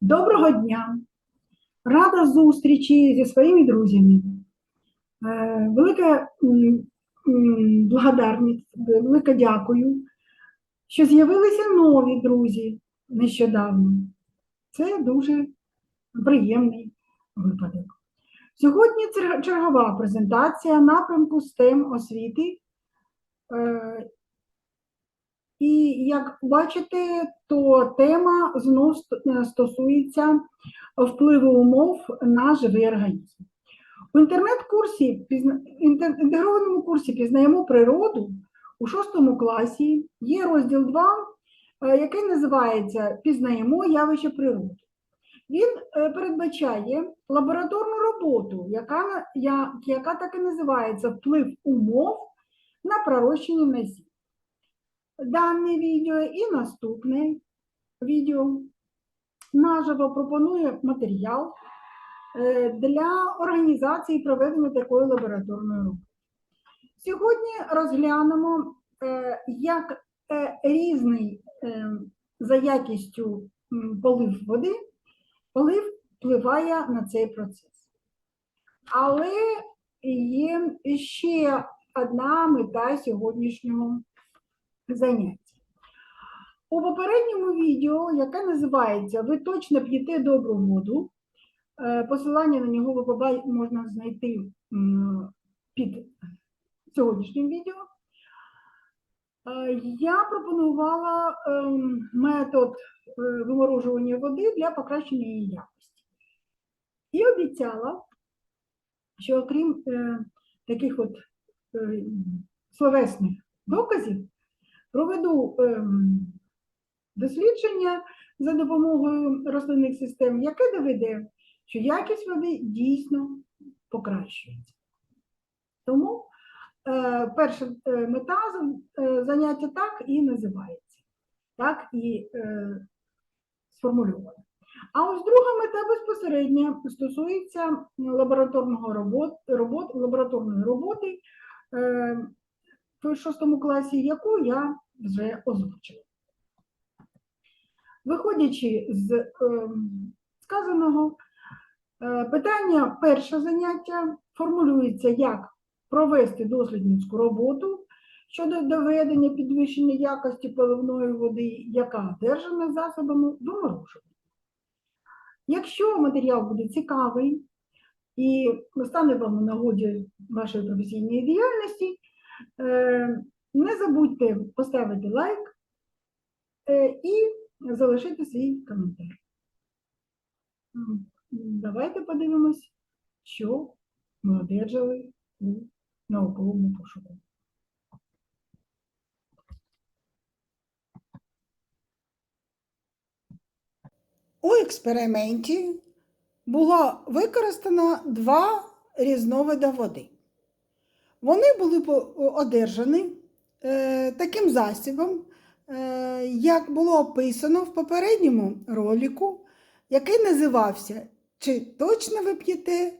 Доброго дня! Рада зустрічі зі своїми друзями. Е, Велика благодарність, велике дякую, що з'явилися нові друзі нещодавно. Це дуже приємний випадок. Сьогодні чергова презентація напрямку STEM освіти. Як бачите, то тема знов е, стосується впливу умов на живий організм. У інтернет-курсі, інтегрованому курсі пізнаємо природу у шостому класі є розділ 2, е, який називається Пізнаємо явище природи. Він е, передбачає лабораторну роботу, яка, яка так і називається Вплив умов на пророщення насіння. Дане відео і наступне відео наживо пропонує матеріал е, для організації проведення такої лабораторної роботи. Сьогодні розглянемо, е, як е, різний за якістю полив води, полив впливає на цей процес. Але є ще одна мета сьогоднішнього заняття. У попередньому відео, яке називається Ви точно п'єте добру воду, е, посилання на нього можна знайти під сьогоднішнім відео. Е, Я пропонувала ем, метод е, виморожування води для покращення її якості. І обіцяла, що окрім таких от словесних доказів, проведу ем, дослідження за допомогою рослинних систем, яке доведе, що якість води дійсно покращується. Тому е, перша е, мета е, заняття так і називається, так і сформульована. А ось друга мета безпосередньо стосується лабораторного робот, робот, лабораторної роботи е, в шостому класі, яку я вже озвучила. Виходячи з ем, сказаного, е, питання перше заняття формулюється як провести дослідницьку роботу щодо доведення підвищення якості поливної води, яка одержана засобами виморожування. Якщо матеріал буде цікавий і стане вам у нагоді вашої професійної діяльності, не забудьте поставити лайк е, і залишити свій коментар. Давайте подивимось, що ми одержали у науковому пошуку. У експерименті було використано два різновиди води. Вони були одержані е, таким засобом, е, як було описано в попередньому ролику, який називався Чи точно ви п'єте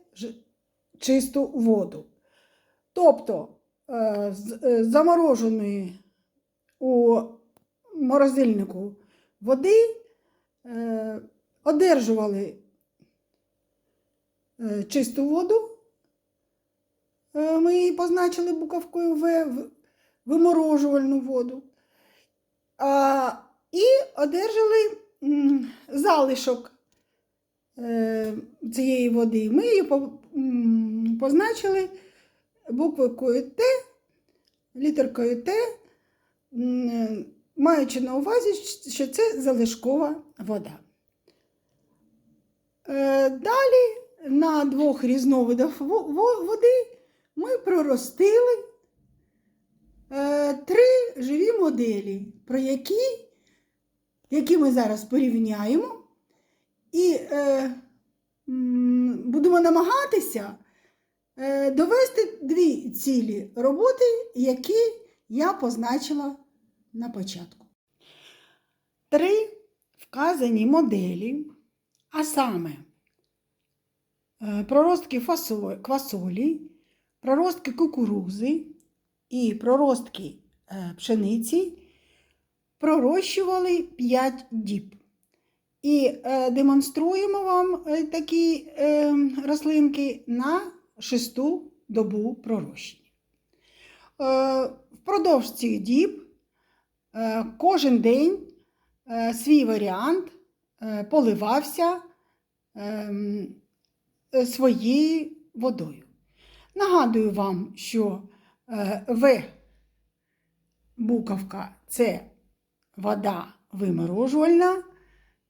чисту воду? Тобто е, замороженої у морозильнику води одержували чисту воду. Е, Ми її позначили буковкою В, виморожувальну воду. А, і одержали залишок е, цієї води. Ми її позначили буквою Т, літеркою Т, маючи на увазі, що це залишкова вода. Е, Далі на двох різновидах во- во- води ми проростили е, три живі моделі, про які, які ми зараз порівняємо, і е, будемо намагатися е, довести дві цілі роботи, які я позначила на початку. Три вказані моделі, а саме е, проростки фасо- квасолі, проростки кукурузи і проростки е, пшениці пророщували 5 діб. І е, демонструємо вам е, такі рослинки на шесту добу пророщення. Впродовж цих діб кожен день свій варіант поливався ем, своєю водою. Нагадую вам, що е, В буковка це вода виморожувальна,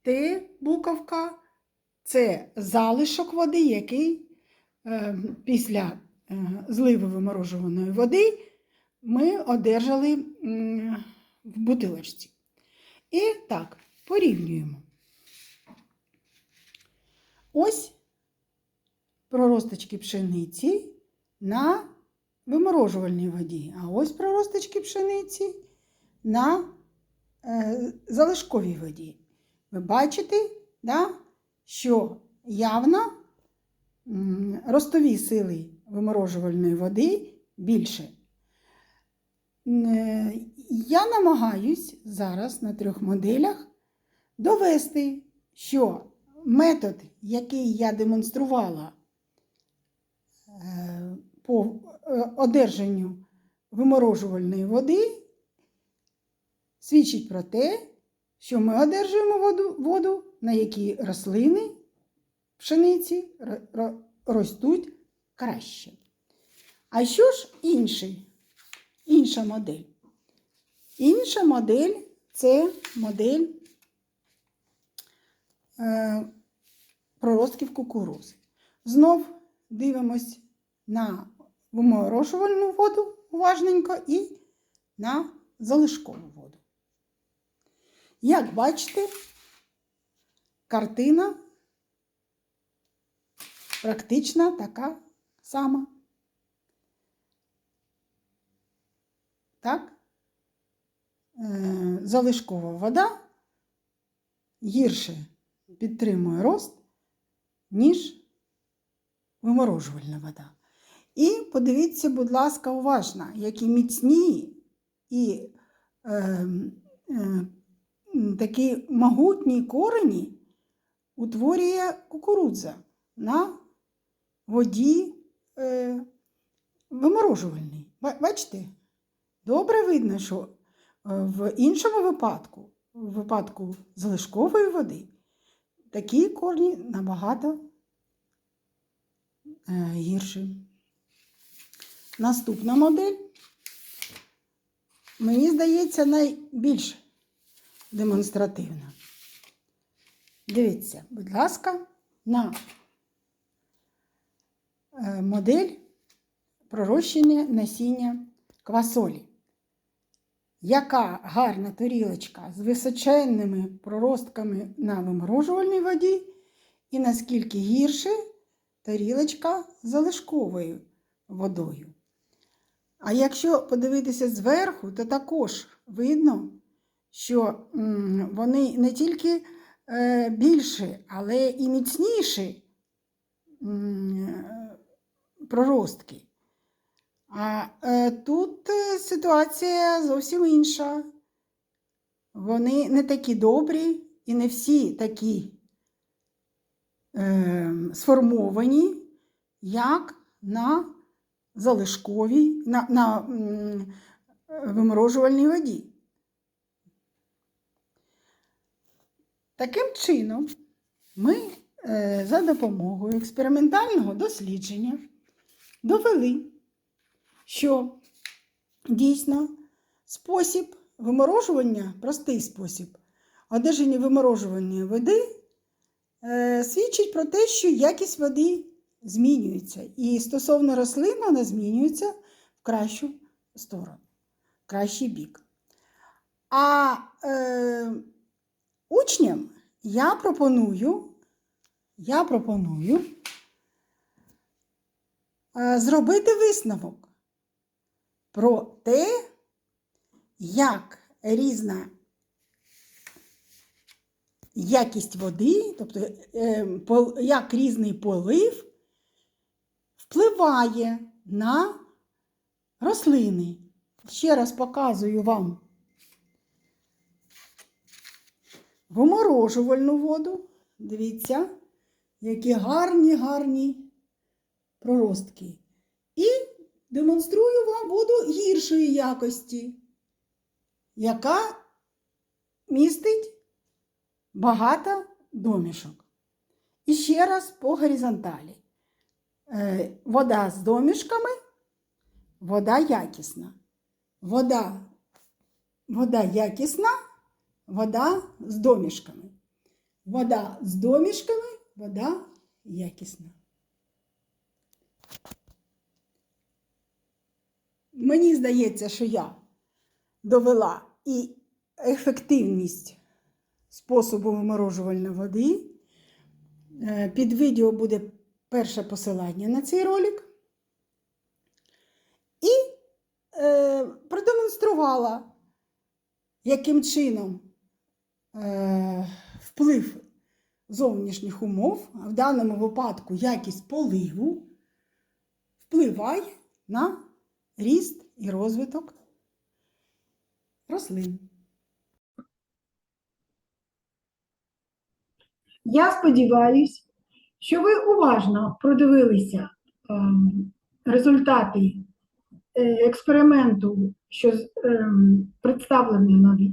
Т буковка це залишок води, який е, після е, зливи виморожуваної води ми одержали в бутилочці. І так, порівнюємо. Ось проросточки пшениці на виморожувальній воді, а ось проросточки пшениці на е, залишковій воді. Ви бачите, да, що явно ростові сили виморожувальної води більше. Е, Я намагаюсь зараз на трьох моделях довести, що метод, який я демонструвала е, по е, одержанню виморожувальної води, свідчить про те, що ми одержуємо воду, воду на якій рослини пшениці ро- ро- ростуть краще. А що ж інший, інша модель? Інша модель це модель е, проростків кукурузи. Знов дивимось на виморошувальну воду уважненько і на залишкову воду. Як бачите, картина практично така сама. Так? Е, Залишкова вода гірше підтримує рост, ніж виморожувальна вода. І подивіться, будь ласка, уважно, які міцні і е, е, такі могутні корені утворює кукурудза на воді е, виморожувальній. Бачите? Добре видно, що е, в іншому випадку, в випадку залишкової води, такі корні набагато е, гірші. Наступна модель, мені здається, найбільш демонстративна. Дивіться, будь ласка, на е, модель пророщення насіння квасолі. Яка гарна тарілочка з височенними проростками на виморожувальній воді, і наскільки гірше тарілочка з залишковою водою. А якщо подивитися зверху, то також видно, що вони не тільки е, більші, але і міцніші проростки. А е, тут е, ситуація зовсім інша. Вони не такі добрі і не всі такі е, сформовані, як на залишковій, на, на виморожувальній воді. Таким чином, ми е, за допомогою експериментального дослідження довели, що дійсно спосіб виморожування, простий спосіб одержання виморожувальної води е, свідчить про те, що якість води змінюється. І стосовно рослин вона змінюється в кращу сторону, в кращий бік. А е, учням я пропоную, я пропоную е, зробити висновок про те, як різна якість води, тобто е, пол- як різний полив впливає на рослини. Ще раз показую вам виморожувальну воду. Дивіться, які гарні, гарні проростки. І демонструю вам воду гіршої якості, яка містить багато домішок. І ще раз по горизонталі. Е, Вода з домішками, вода якісна. Вода, вода якісна, вода з домішками. Вода з домішками, вода якісна. Мені здається, що я довела і ефективність способу виморожувальної води. Е, Під відео буде перше посилання на цей ролик. І е, продемонструвала, яким чином е, вплив зовнішніх умов, а в даному випадку якість поливу, впливає на ріст і розвиток рослин. Я сподіваюся, що ви уважно продивилися ем, результати е, експерименту, що ем,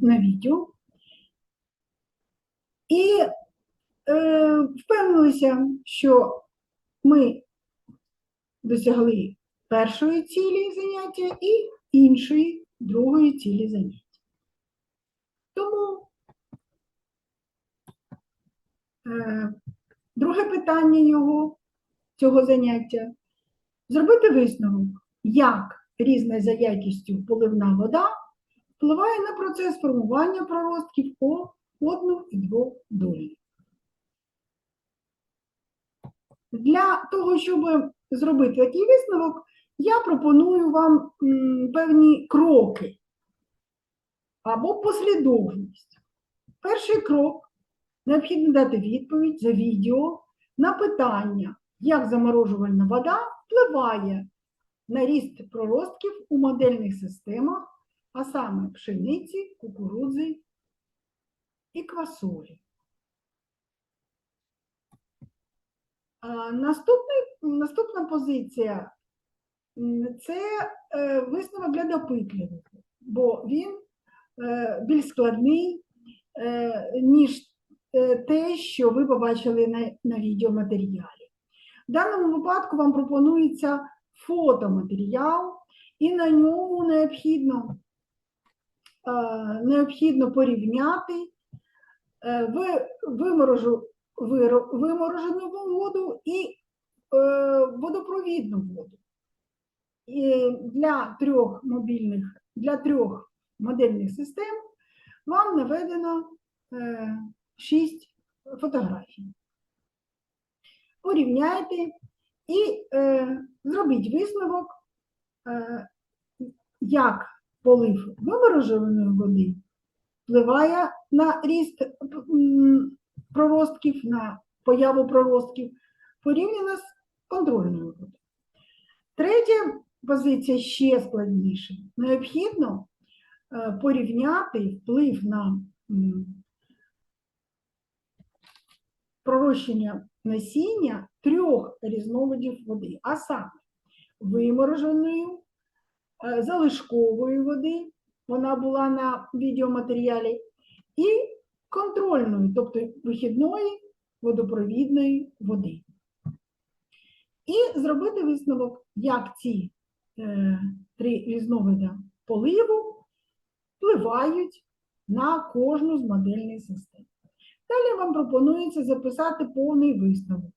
на, відео, і е, впевнилися, що ми досягли першої цілі заняття і іншої, другої цілі заняття. Тому Е, Друге питання його, цього заняття зробити висновок, як різна за якістю поливна вода впливає на процес формування проростків по одну і дводолі. Для того, щоб зробити такий висновок, я пропоную вам певні кроки або послідовність. Перший крок необхідно дати відповідь за відео на питання, як заморожувальна вода впливає на ріст проростків у модельних системах, а саме пшениці, кукурудзи і квасолі. Наступний, наступна позиція це е, висновок для допитливих, бо він е, більш складний, е, ніж те, що ви побачили на, на відеоматеріалі. В даному випадку вам пропонується фотоматеріал, і на ньому необхідно, е, необхідно порівняти е, ви- виморожу, виро- виморожену воду і е, водопровідну воду. І для трьох мобільних, для трьох модельних систем вам наведено е, шість фотографій. Порівняйте і е, зробіть висновок, е, як полив вимороженої води впливає на ріст проростків, на появу проростків, порівняно з контрольною водою. Третя позиція ще складніша. Необхідно е, порівняти вплив на пророщення насіння трьох різновидів води, а саме вимороженої, е, залишкової води, вона була на відеоматеріалі, і контрольної, тобто вихідної водопровідної води. І зробити висновок, як ці е, три різновиди поливу впливають на кожну з модельних систем. Далі вам пропонується записати повний висновок.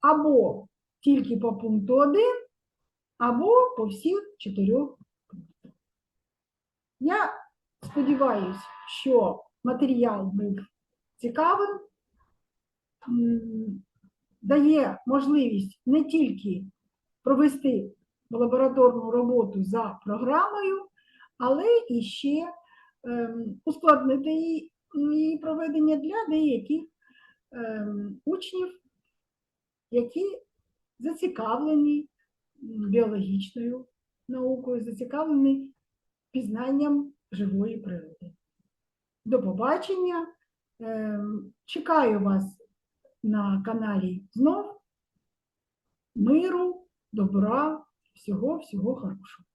Або тільки по пункту 1, або по всіх чотирьох пунктах. Я сподіваюся, що матеріал був цікавим, дає можливість не тільки провести лабораторну роботу за програмою, але і ще ем, ускладнити її її проведення для деяких ем, учнів, які зацікавлені біологічною наукою, зацікавлені пізнанням живої природи. До побачення Е, Чекаю вас на каналі знов. Миру, добра, всього, всього хорошого.